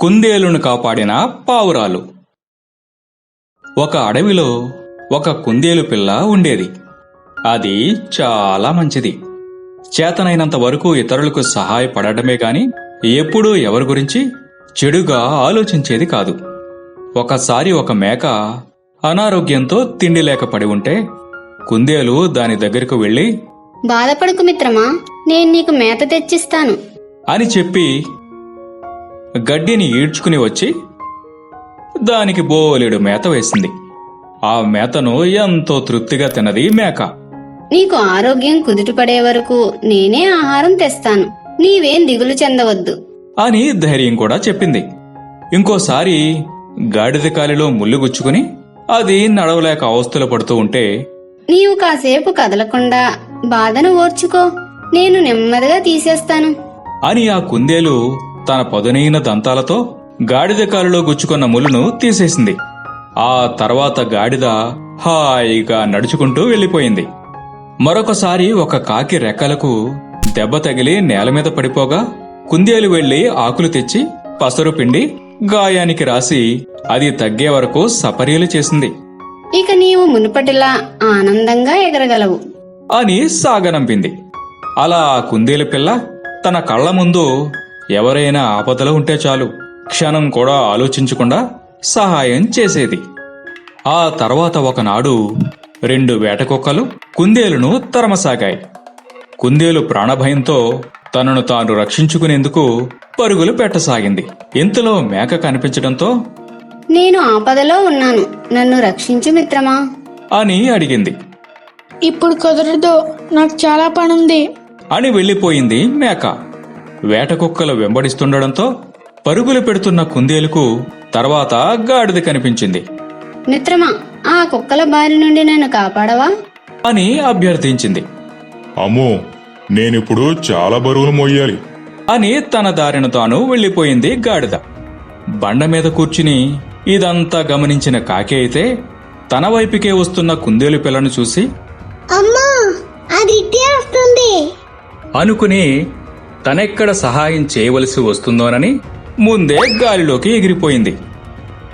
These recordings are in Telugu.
కుందేలును కాపాడిన పావురాలు. ఒక అడవిలో ఒక కుందేలు పిల్ల ఉండేది. అది చాలా మంచిది. చేతనైనంత వరకు ఇతరులకు సహాయపడటమే కాని ఎప్పుడూ ఎవరి గురించి చెడుగా ఆలోచించేది కాదు. ఒకసారి ఒక మేక అనారోగ్యంతో తిండి లేక పడి ఉంటే కుందేలు దాని దగ్గరకు వెళ్ళి బాధపడకు మిత్రమా నేను నీకు మేత తెచ్చిస్తాను. అని చెప్పి గడ్డిని ఈడ్చుకుని వచ్చి దానికి బోలెడు మేత వేసింది. ఆ మేతను ఎంతో తృప్తిగా తిన్నది మేక. నీకు ఆరోగ్యం కుదుటపడే వరకు నేనే ఆహారం తెస్తాను. నీవేం దిగులు చెందవద్దు. అని ధైర్యం కూడా చెప్పింది. ఇంకోసారి గాడిద కాలిలో ముళ్ళు గుచ్చుకుని అది నడవలేక అవస్థలు పడుతూ ఉంటే నీవు కాసేపు కదలకుండా బాధను ఓర్చుకో. నేను నెమ్మదిగా తీసేస్తాను. అని ఆ కుందేలు తన పదునైన దంతాలతో గాడిద కాలులో గుచ్చుకున్న ముళ్ళును తీసేసింది. ఆ తర్వాత గాడిద హాయిగా నడుచుకుంటూ వెళ్ళిపోయింది. మరొకసారి ఒక కాకి రెక్కలకు దెబ్బ తగిలి నేల మీద పడిపోగా కుందేలు వెళ్ళి ఆకులు తెచ్చి పసరు పిండి గాయానికి రాసి అది తగ్గే వరకు సపర్యలు చేసింది. ఇక నీవు మునుపటిలా ఆనందంగా ఎగరగలవు. అని సాగనంపింది. అలా కుందేలు పిల్ల తన కళ్ళ ముందు ఎవరైనా ఆపదలో ఉంటే చాలు. క్షణం కూడా ఆలోచించకుండా సహాయం చేసేది. ఆ తర్వాత ఒకనాడు రెండు వేటకుక్కలు కుందేలును తరమసాగాయి. కుందేలు ప్రాణభయంతో తనను తాను రక్షించుకునేందుకు పరుగులు పెట్టసాగింది. ఇంతలో మేక కనిపించడంతో నేను ఆపదలో ఉన్నాను. నన్ను రక్షించు మిత్రమా? అని అడిగింది. ఇప్పుడు కుదరదు. నాకు చాలా పనుంది. అని వెళ్ళిపోయింది మేక. వేటకుక్కలు వెంబడిస్తుండడంతో పరుగులు పెడుతున్న కుందేలుకు తర్వాత గాడిద కనిపించింది. మిత్రమా ఆ కుక్కల బారి నుండి నన్ను కాపాడవా? అని అభ్యర్థించింది. అమ్మో నేనిప్పుడు చాలా బరువును మోయాలి. అని తన దారిన తాను వెళ్ళిపోయింది గాడిద. బండ మీద కూర్చుని ఇదంతా గమనించిన కాకి అయితే తన వైపుకే వస్తున్న కుందేలు పిల్లను చూసి అమ్మా అది అనుకుని తనెక్కడ సహాయం చేయవలసి వస్తుందోనని ముందే గాలిలోకి ఎగిరిపోయింది.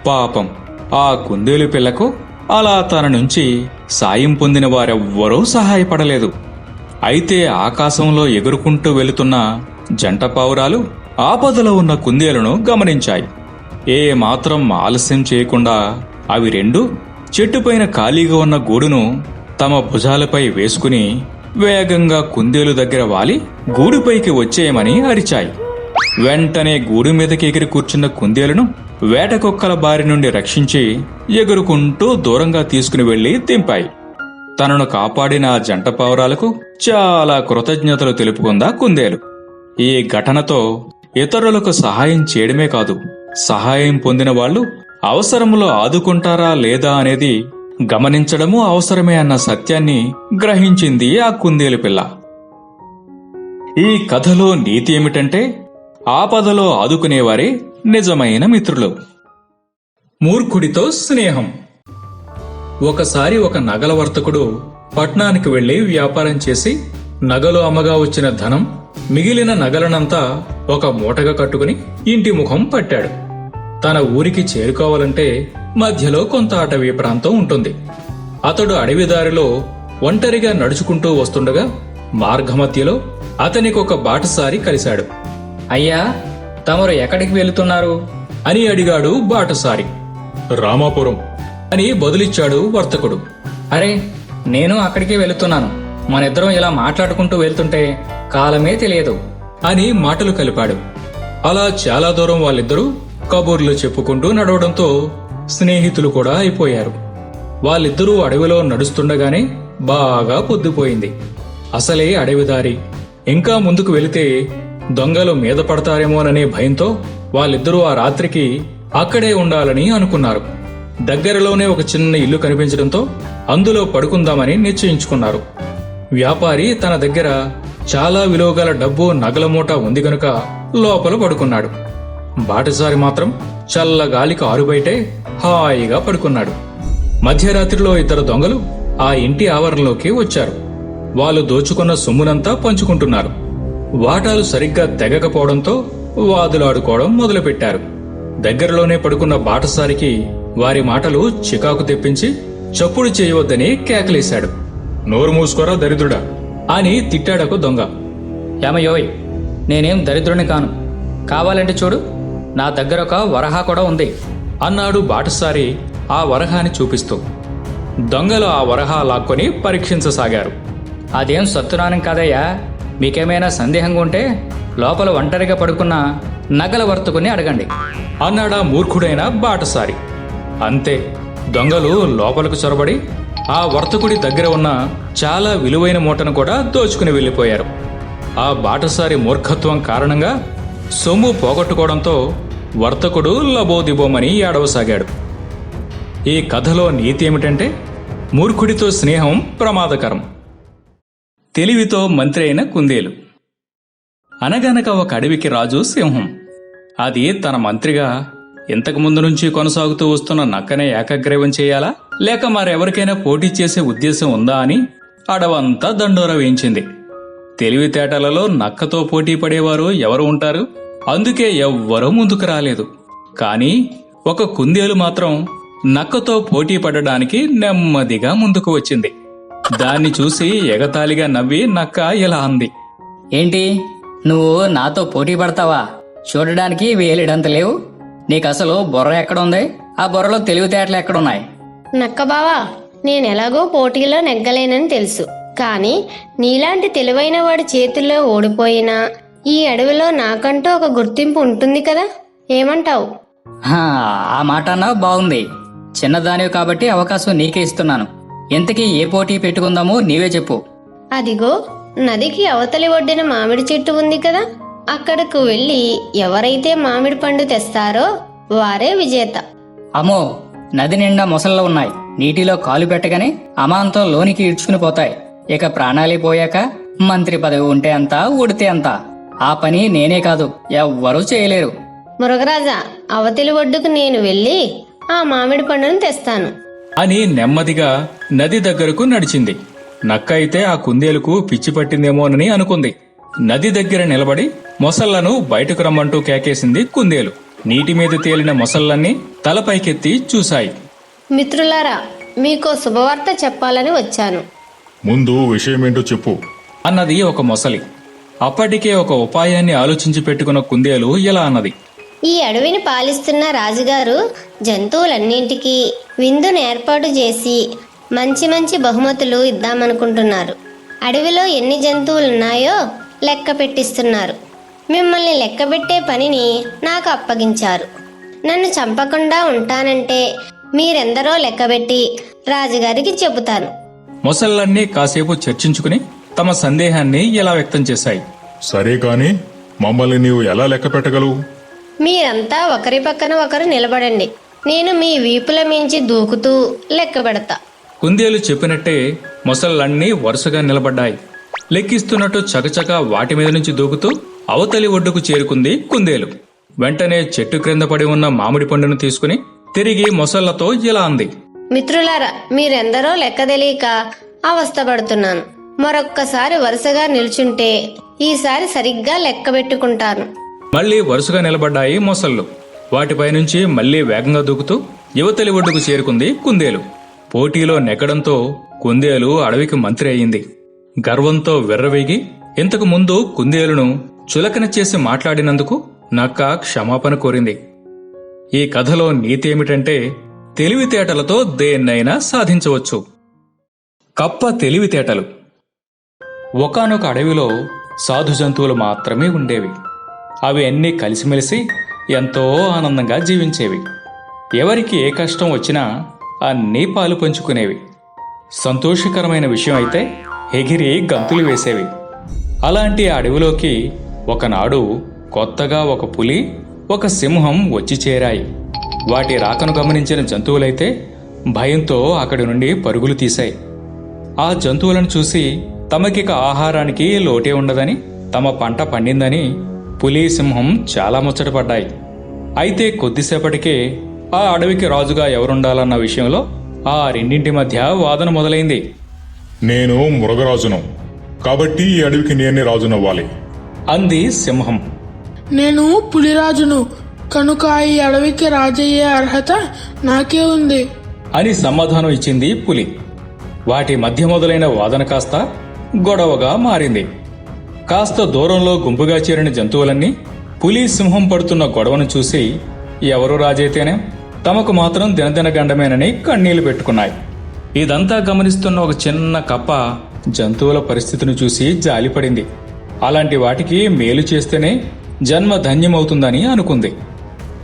పాపం ఆ కుందేలు పిల్లకు అలా తన నుంచి సాయం పొందిన వారెవ్వరూ సహాయపడలేదు. అయితే ఆకాశంలో ఎగురుకుంటూ వెళుతున్న జంట పావురాలు ఆపదలో ఉన్న కుందేలను గమనించాయి. ఏ మాత్రం ఆలస్యం చేయకుండా అవి రెండు చెట్టుపైన ఖాళీగా ఉన్న గూడును తమ భుజాలపై వేసుకుని వేగంగా కుందేలు దగ్గర వాలి గూడుపైకి వచ్చేయమని అరిచాయి. వెంటనే గూడు మీదకి ఎగిరి కూర్చున్న కుందేలును వేటకొక్కల బారి నుండి రక్షించి ఎగురుకుంటూ దూరంగా తీసుకుని వెళ్ళి దింపాయి తనను కాపాడిన ఆ జంట పావురాలకు చాలా కృతజ్ఞతలు తెలుపుకుందా కుందేలు. ఈ ఘటనతో ఇతరులకు సహాయం చేయడమే కాదు సహాయం పొందిన వాళ్ళు అవసరంలో ఆదుకుంటారా లేదా అనేది గమనించడము అవసరమే అన్న సత్యాన్ని గ్రహించింది ఆ కుందేలు పిల్ల. ఈ కథలో నీతి ఏమిటంటే ఆపదలో ఆదుకునేవారే నిజమైన మిత్రులు. మూర్ఖుడితో స్నేహం. ఒకసారి ఒక నగల వర్తకుడు పట్నానికి వెళ్ళి వ్యాపారం చేసి నగలు అమ్మగా వచ్చిన ధనం మిగిలిన నగలనంతా ఒక మూటగా కట్టుకుని ఇంటి ముఖం పట్టాడు. తన ఊరికి చేరుకోవాలంటే మధ్యలో కొంత అటవీ ప్రాంతం ఉంటుంది. అతడు అడవిదారిలో ఒంటరిగా నడుచుకుంటూ వస్తుండగా మార్గమధ్యలో అతనికి ఒక బాటసారి కలిశాడు. అయ్యా తమరు ఎక్కడికి వెళుతున్నారు? అని అడిగాడు బాటసారి. రామాపురం అని బదులిచ్చాడు వర్తకుడు. అరే నేను అక్కడికే వెళుతున్నాను. మనిద్దరం ఇలా మాట్లాడుకుంటూ వెళ్తుంటే కాలమే తెలియదు అని మాటలు కలిపాడు. అలా చాలా దూరం వాళ్ళిద్దరూ కబుర్లు చెప్పుకుంటూ నడవడంతో స్నేహితులు కూడా అయిపోయారు. వాళ్ళిద్దరూ అడవిలో నడుస్తుండగానే బాగా పొద్దుపోయింది. అసలే అడవిదారి. ఇంకా ముందుకు వెళితే దొంగలు మీద పడతారేమోననే భయంతో వాళ్ళిద్దరూ ఆ రాత్రికి అక్కడే ఉండాలని అనుకున్నారు. దగ్గరలోనే ఒక చిన్న ఇల్లు కనిపించడంతో అందులో పడుకుందామని నిశ్చయించుకున్నారు. వ్యాపారి తన దగ్గర చాలా విలువగల డబ్బు నగల మూట ఉంది గనుక లోపల పడుకున్నాడు. బాటసారి మాత్రం చల్ల గాలికి ఆరుబయటే హాయిగా పడుకున్నాడు. మధ్యరాత్రిలో ఇద్దరు దొంగలు ఆ ఇంటి ఆవరణలోకి వచ్చారు. వాళ్ళు దోచుకున్న సొమ్మునంతా పంచుకుంటున్నారు. వాటాలు సరిగ్గా తెగకపోవడంతో వాదులాడుకోవడం మొదలుపెట్టారు. దగ్గరలోనే పడుకున్న బాటసారికి వారి మాటలు చికాకు తెప్పించి చప్పుడు చేయవద్దని కేకలేశాడు. నోరు మూసుకోరా దరిద్రుడా? అని తిట్టాడకు దొంగ. ఏమయోయ్ నేనేం దరిద్రుని కాను. కావాలంటే చూడు. నా దగ్గర ఒక వరహ కూడా ఉంది. అన్నాడు బాటసారి ఆ వరహాని చూపిస్తూ. దొంగలు ఆ వరహా లాక్కొని పరీక్షించసాగారు. అదేం సత్తునానం కాదయ్యా? మీకేమైనా సందేహంగా ఉంటే లోపల ఒంటరిగా పడుకున్న నగల వర్తుకుని అడగండి. అన్నాడా మూర్ఖుడైన బాటసారి. అంతే. దొంగలు లోపలకు చొరబడి ఆ వర్తకుడి దగ్గర ఉన్న చాలా విలువైన మూటను కూడా దోచుకుని వెళ్ళిపోయారు. ఆ బాటసారి మూర్ఖత్వం కారణంగా సొమ్ము పోగొట్టుకోవడంతో వర్తకుడు లబోదిబోమని ఏడవసాగాడు. ఈ కథలో నీతి ఏమిటంటే మూర్ఖుడితో స్నేహం ప్రమాదకరం. తెలివితో మంత్రి అయిన కుందేలు. అనగనక ఒక అడవికి రాజు సింహం. అది తన మంత్రిగా ఇంతకు ముందు నుంచి కొనసాగుతూ వస్తున్న నక్కనే ఏకగ్రీవం చేయాలా? లేక మరెవరికైనా పోటీ చేసే ఉద్దేశం ఉందా అని అడవంతా దండోర వేయించింది. తెలివితేటలలో నక్కతో పోటీ పడేవారు ఎవరు ఉంటారు? అందుకే ఎవ్వరూ ముందుకు రాలేదు. కానీ ఒక కుందేలు మాత్రం నక్కతో పోటీ పడడానికి నెమ్మదిగా ముందుకు వచ్చింది. దాన్ని చూసి ఎగతాళిగా నవ్వి నక్క ఇలా అంది. ఏంటి? నువ్వు నాతో పోటీ పడతావా? చూడడానికి వేలిడంత లేవు. నీకు అసలు బుర్ర ఎక్కడుంది? ఆ బుర్రలో తెలివితేటలు ఎక్కడున్నాయి? నక్క బావా నేను ఎలాగో పోటీలో నెగ్గలేనని తెలుసు. కానీ నీలాంటి తెలివైన వాడి చేతుల్లో ఓడిపోయినా ఈ అడవిలో నాకంటూ ఒక గుర్తింపు ఉంటుంది కదా? ఏమంటావు? హా, ఆ మాట అన్నా బాగుంది. చిన్నదానివి కాబట్టి అవకాశం నీకే ఇస్తున్నాను. ఇంతకీ ఏ పోటీ పెట్టుకుందామో నీవే చెప్పు. అదిగో నదికి అవతలి ఒడ్డిన మామిడి చెట్టు ఉంది కదా? అక్కడకు వెళ్ళి ఎవరైతే మామిడి పండు తెస్తారో వారే విజేత. అమ్మో నది నిండా మొసళ్ళు ఉన్నాయి. నీటిలో కాలు పెట్టగానే అమాంతం లోనికి ఈడ్చుకుని పోతాయి. ఇక ప్రాణాలే పోయాక మంత్రి పదవి ఉంటే అంత ఊడితే అంత. ఆ పని నేనే కాదు ఎవ్వరూ చేయలేరు. మురగరాజా అవతలి ఒడ్డుకు నేను వెళ్ళి ఆ మామిడి పండును తెస్తాను. అని నెమ్మదిగా నది దగ్గరకు నడిచింది. నక్క అయితే ఆ కుందేలుకు పిచ్చి పట్టిందేమోనని అనుకుంది. నది దగ్గర నిలబడి మొసళ్ళను బయటకు రమ్మంటూ కేకేసింది కుందేలు. నీటి మీద తేలిన మొసళ్ళన్నీ తలపైకెత్తి చూశాయి. మిత్రులారా మీకో శుభవార్త చెప్పాలని వచ్చాను. ముందు విషయమేంటో చెప్పు. అన్నది ఒక మొసలి. అప్పటికే ఒక ఉపాయాన్ని ఆలోచించి పెట్టుకున్న కుందేలు ఇలా అన్నది. ఈ అడవిని పాలిస్తున్న రాజుగారు జంతువులన్నింటికీ విందును ఏర్పాటు చేసి మంచి మంచి బహుమతులు ఇద్దామనుకుంటున్నారు. అడవిలో ఎన్ని జంతువులు ఉన్నాయో లెక్క పెట్టిస్తున్నారు. మిమ్మల్ని లెక్కబెట్టే పనిని నాకు అప్పగించారు. నన్ను చంపకుండా ఉంటానంటే మీరెందరో లెక్కబెట్టి రాజుగారికి చెబుతాను. మొసళ్ళన్నీ కాసేపు చర్చించుకుని తమ సందేహాన్ని ఇలా వ్యక్తం చేశాయి? సరే కాని మమ్మల్ని నీవు ఎలా లెక్క పెట్టగలవు? మీరంతా ఒకరి పక్కన ఒకరు నిలబడండి. నేను మీ వీపుల మించి దూకుతూ లెక్క పెడతా. కుందేలు చెప్పినట్టే మొసళ్ళన్నీ వరుసగా నిలబడ్డాయి. లెక్కిస్తున్నట్టు చకచక వాటి మీద నుంచి దూకుతూ అవతలి ఒడ్డుకు చేరుకుంది కుందేలు. వెంటనే చెట్టు క్రింద పడి ఉన్న మామిడి పండును తీసుకుని తిరిగి మొసళ్ళతో ఇలా అంది. మిత్రులారా మీరెందరో లెక్క తెలియక అవస్థపడుతున్నాను. మరొక్కసారి వరుసగా నిల్చుంటే ఈసారి సరిగ్గా లెక్క పెట్టుకుంటాను. మళ్ళీ వరుసగా నిలబడ్డాయి మొసళ్ళు. వాటిపై నుంచి మళ్ళీ వేగంగా దూకుతూ యువతలి ఒడ్డుకు చేరుకుంది కుందేలు. పోటీలో నెగ్గడంతో కుందేలు అడవికి మంత్రి అయింది గర్వంతో వెర్రవేగి ఇంతకు ముందు కుందేలును చులకన చేసి మాట్లాడినందుకు నక్క క్షమాపణ కోరింది. ఈ కథలో నీతి ఏమిటంటే తెలివితేటలతో దేన్నైనా సాధించవచ్చు. కప్ప తెలివితేటలు. ఒకానొక అడవిలో సాధు జంతువులు మాత్రమే ఉండేవి. అవి అన్నీ కలిసిమెలిసి ఎంతో ఆనందంగా జీవించేవి. ఎవరికి ఏ కష్టం వచ్చినా అన్నీ పాలు పంచుకునేవి. సంతోషకరమైన విషయం అయితే ఎగిరి గంతులు వేసేవి. అలాంటి ఆ అడవిలోకి ఒకనాడు కొత్తగా ఒక పులి ఒక సింహం వచ్చి చేరాయి. వాటి రాకను గమనించిన జంతువులైతే భయంతో అక్కడి నుండి పరుగులు తీశాయి. ఆ జంతువులను చూసి తమకిక ఆహారానికి లోటే ఉండదని తమ పంట పండిందని పులి సింహం చాలా ముచ్చటపడ్డాయి అయితే కొద్దిసేపటికే ఆ అడవికి రాజుగా ఎవరుండాలన్న విషయంలో ఆ రెండింటి మధ్య వాదన మొదలైంది. నేను మృగరాజును. కాబట్టి ఈ అడవికి నేనే రాజునవ్వాలి. అంది సింహం. నేను పులిరాజును. కనుక ఈ అడవికి రాజయ్యే అర్హత నాకే ఉంది. అని సమాధానం ఇచ్చింది పులి. వాటి మధ్య మొదలైన వాదన కాస్త గొడవగా మారింది. కాస్త దూరంలో గుంపుగా చేరిన జంతువులన్నీ పులి సింహం పడుతున్న గొడవను చూసి ఎవరు రాజైతేనే తమకు మాత్రం దినదిన గండమేనని కన్నీళ్ళు పెట్టుకున్నాయి. ఇదంతా గమనిస్తున్న ఒక చిన్న కప్ప జంతువుల పరిస్థితిని చూసి జాలిపడింది. అలాంటి వాటికి మేలు చేస్తేనే జన్మ ధన్యమవుతుందని అనుకుంది.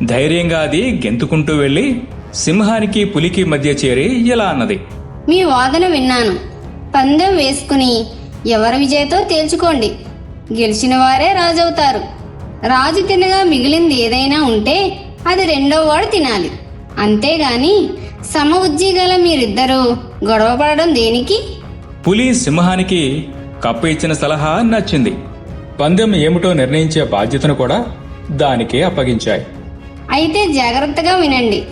ధైర్యంగా అది గెంతుకుంటూ వెళ్ళి సింహానికి పులికి మధ్య చేరి ఇలా అన్నది. మీ వాదన విన్నాను. పందెం వేసుకుని ఎవరి విజయతో తేల్చుకోండి. గెలిచిన వారే రాజవుతారు. రాజు తినగా మిగిలింది ఏదైనా ఉంటే అది రెండో వాడు తినాలి. అంతేగాని సమ ఉజ్జీ గల మీరిద్దరూ గొడవపడడం దేనికి? పులి సింహానికి కప్ప ఇచ్చిన సలహా నచ్చింది. పందెం ఏమిటో నిర్ణయించే బాధ్యతను కూడా దానికే అప్పగించాయి. అయితే జాగ్రత్తగా వినండి.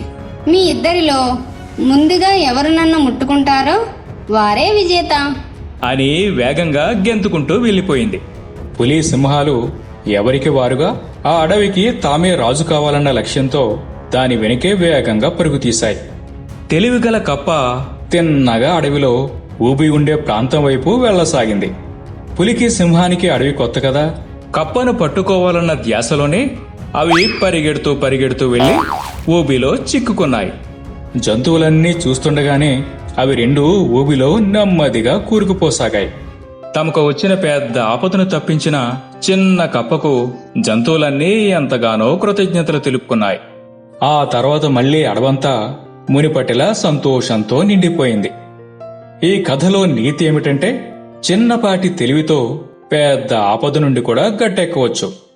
మీ ఇద్దరిలో ముందుగా ఎవరు నన్ను ముట్టుకుంటారో వారే విజేత. అని వేగంగా గెంతుకుంటూ వెళ్ళిపోయింది. పులి సింహాలు ఎవరికి వారుగా ఆ అడవికి తామే రాజు కావాలన్న లక్ష్యంతో దాని వెనుకే వేగంగా పరుగు తీశాయి. తెలివిగల కప్ప తిన్నగా అడవిలో ఊబి ఉండే ప్రాంతం వైపు వెళ్ళసాగింది పులికి సింహానికి అడవి కొత్త కదా. కప్పను పట్టుకోవాలన్న ధ్యాసలోనే అవి పరిగెడుతూ పరిగెడుతూ వెళ్ళి ఊబిలో చిక్కుకున్నాయి. జంతువులన్నీ చూస్తుండగానే అవి రెండు ఊబిలో నెమ్మదిగా కూరుకుపోసాగాయి. తమకు వచ్చిన పెద్ద ఆపదను తప్పించిన చిన్న కప్పకు జంతువులన్నీ ఎంతగానో కృతజ్ఞతలు తెలుపుకున్నాయి. ఆ తర్వాత మళ్ళీ అడవంతా మునిపటిలా సంతోషంతో నిండిపోయింది. ఈ కథలో నీతి ఏమిటంటే చిన్నపాటి తెలివితో పెద్ద ఆపద నుండి కూడా గట్టెక్కవచ్చు.